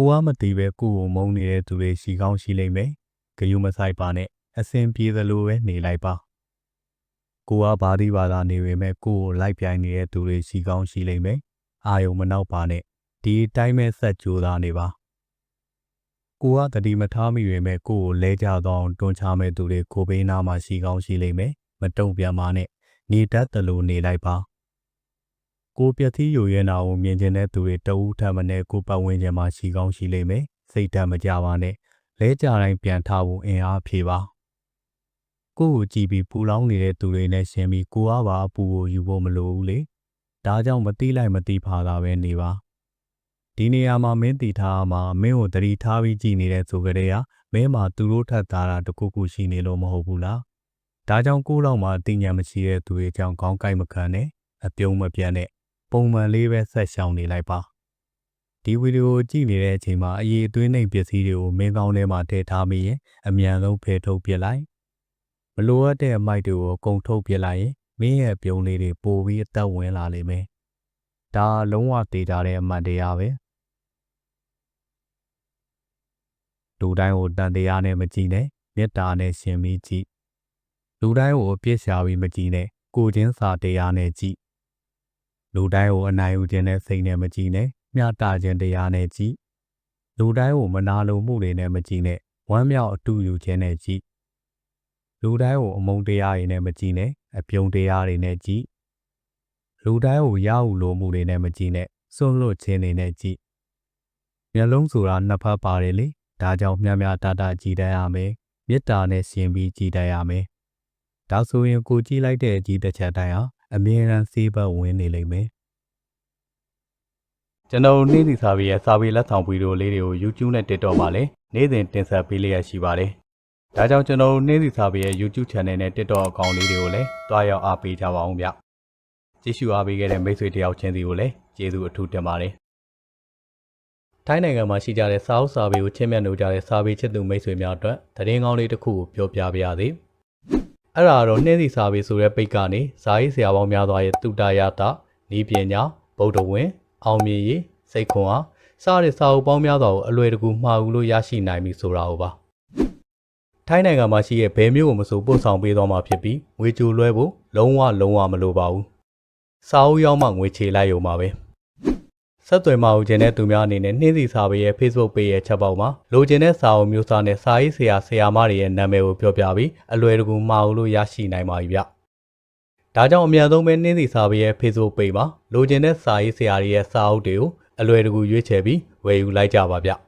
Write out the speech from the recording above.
ကိုကမသိပဲကိုကိုမုန်းနေတဲ့သူတွေရှိကောင်းရှိလိမ့်မယ်ဂယုမဆိုင်ပါနဲ့အစင်ပြေသလိုပဲနေလိုက်ပါကိုကဘာဒီဘာသာနေပေမဲ့ကိုကိုလိုက်ပြိုင်နေတဲ့သူတွေရှိကောင်းရှိလိမ့်မယ်အာယုံမနောက်ပါနဲ့ဒီအတိုင်းပဲဆက်ကြိုးစားနေပါကိုကတတိမထားမိပေမဲ့ကိုကိုလဲကြတော့တွန်းချမဲ့သူတွေကိုဘေးနားမှာရှိကောင်းရှိလိမ့်မယ်မတုံ့ပြန်ပါနဲ့နေတတ်တယ်လို့နေလိုက်ပါ ကိုပြတိယိုရဲနာကိုမြင်ကျင်တဲ့သူတွေတအူးထပ်မနဲ့ကိုပတ်ဝန်းကျင်မှာရှိကောင်းရှိလိမ့်မယ်စိတ်ဓာတ်မကြပါနဲ့လဲကြတိုင်းပြန်ထဖို့အင်အားဖြည့်ပါကိုကိုကြည်ပြီးပူလောင်နေတဲ့သူတွေနဲ့ရှင်ပြီးကိုအားပါအပူကိုယူဖို့မလိုဘူးလေဒါကြောင့်မတိလိုက်မတိဖာတာပဲနေပါဒီနေရာမှာမင်းတီထားမှာမင်းကိုတတိထားပြီးကြည်နေတဲ့ဆိုကြတဲ့ကမင်းမှာသူတို့ထပ်သားတာတခုခုရှိနေလို့မဟုတ်ဘူးလားဒါကြောင့်ကိုတော့မှအသိဉာဏ်မရှိတဲ့သူတွေကြောင့်ခေါင်းကိုက်မခံနဲ့အပြုံးမပြတ်နဲ့ ပုံမှန်လေးပဲဆက်ရှောင်နေလိုက်ပါဒီဗီဒီယိုကိုကြည့်နေတဲ့အချိန်မှာအရေးအသွေးနှိပ်ပစ္စည်းတွေကိုမင်းကောင်းထဲမှာထည့်ထားမိရင်အမြန်ဆုံးဖယ်ထုတ်ပြလိုက်မလိုအပ်တဲ့အမိုက်တွေကိုအကုန်ထုတ်ပြလိုက်ရင်မင်းရဲ့ပြုံးလေးတွေပိုပြီးအသက်ဝင်လာလိမ့်မယ်ဒါလုံးဝတည်တာတဲ့အမှန်တရားပဲလူတိုင်းကိုတန်တရားနဲ့မကြည့်နဲ့မေတ္တာနဲ့ရှင်ပြီးကြည့်လူတိုင်းကိုအပြစ်ရှာပြီးမကြည့်နဲ့ကိုယ်ချင်းစာတရားနဲ့ကြည့် လူတိုင်းကိုအနိုင်ယူခြင်းနဲ့စိတ်နဲ့မကြည့်နဲ့မျှတခြင်းတရားနဲ့ကြည့်လူတိုင်းကိုမနာလိုမှုတွေနဲ့မကြည့်နဲ့ဝမ်းမြောက်အတူယူခြင်းနဲ့ကြည့်လူတိုင်းကိုအမုန်းတရားတွေနဲ့မကြည့်နဲ့အပြုံးတရားတွေနဲ့ကြည့်လူတိုင်းကိုရဟုလိုမှုတွေနဲ့မကြည့်နဲ့စွန့်လွတ်ခြင်းတွေနဲ့ကြည့်မျက်လုံးဆိုတာနှစ်ဖက်ပါတယ်လေဒါကြောင့်မျှမျှတတကြည်တတ်ရမယ်မေတ္တာနဲ့ရှင်ပြီးကြည်တတ်ရမယ်ဒါဆိုရင်ကိုကြည့်လိုက်တဲ့အကြည့်တစ်ချက်တိုင်းဟာ အမြဲတမ်းစေးဘက်ဝင်နေလိမ့်မယ်ကျွန်တော်နေ့စီစာပေရဲ့စာပေလက်ဆောင်ဗီဒီယိုလေးတွေကို YouTube နဲ့ TikTok မှာလည်းနေ့စဉ်တင်ဆက်ပေးလျက်ရှိပါတယ်။ဒါကြောင့်ကျွန်တော်နေ့စီစာပေရဲ့ YouTube Channel နဲ့ TikTok အကောင့်လေးတွေကိုလည်းတွားရောက်အားပေးကြပါအောင်ဗျ။ကြည့်ရှုအားပေးခဲ့တဲ့မိတ်ဆွေတယောက်ချင်းစီကိုလည်းကျေးဇူးအထူးတင်ပါတယ်။ထိုင်းနိုင်ငံမှာရှိကြတဲ့စာအုပ်စာပေကိုချင်းမြတ်လို့ကြတဲ့စာပေချစ်သူမိတ်ဆွေများအတွက်သတင်းကောင်းလေးတစ်ခုကိုပြောပြပါရစေ။ အဲ့ဒါတော့နှင်းစီစာပေဆိုတဲ့ပိတ်ကနေဇာရေးဆရာပေါင်းများစွာရဲ့တုတရတာဤပညာဗုဒ္ဓဝင် အောင်မြင်ရေးစိတ်ခွန်အားစတဲ့စာအုပ်ပေါင်းများစွာကိုအလွယ်တကူမှားဘူးလို့ရရှိနိုင်ပြီဆိုတာဟုတ်ပါထိုင်းနိုင်ငံမှာရှိတဲ့ဘယ်မျိုးကိုမဆိုပို့ဆောင်ပေးသွားမှာဖြစ်ပြီးငွေကြိုလွှဲဖို့လုံးဝလုံးဝမလိုပါဘူးစာအုပ်ရောက်မှငွေချေလိုက်ရုံပါပဲ ဆက်သွယ်မှာဦးခြင်းတဲ့သူများအနေနဲ့နှင်းစီစာပေရဲ့ Facebook page ရဲ့ချက်ပေါက်မှာလိုချင်တဲ့စာအုပ်မျိုးစားနဲ့စာရေးဆရာဆရာမတွေရဲ့နာမည်ကိုပြောပြပြီးအလွယ်တကူမှာဦးလို့ရရှိနိုင်ပါပြီဗျ။ဒါကြောင့်အများဆုံးပဲနှင်းစီစာပေရဲ့ Facebook page မှာလိုချင်တဲ့စာရေးဆရာတွေရဲ့စာအုပ်တွေကိုအလွယ်တကူရွေးချယ်ပြီးဝယ်ယူလိုက်ကြပါဗျ။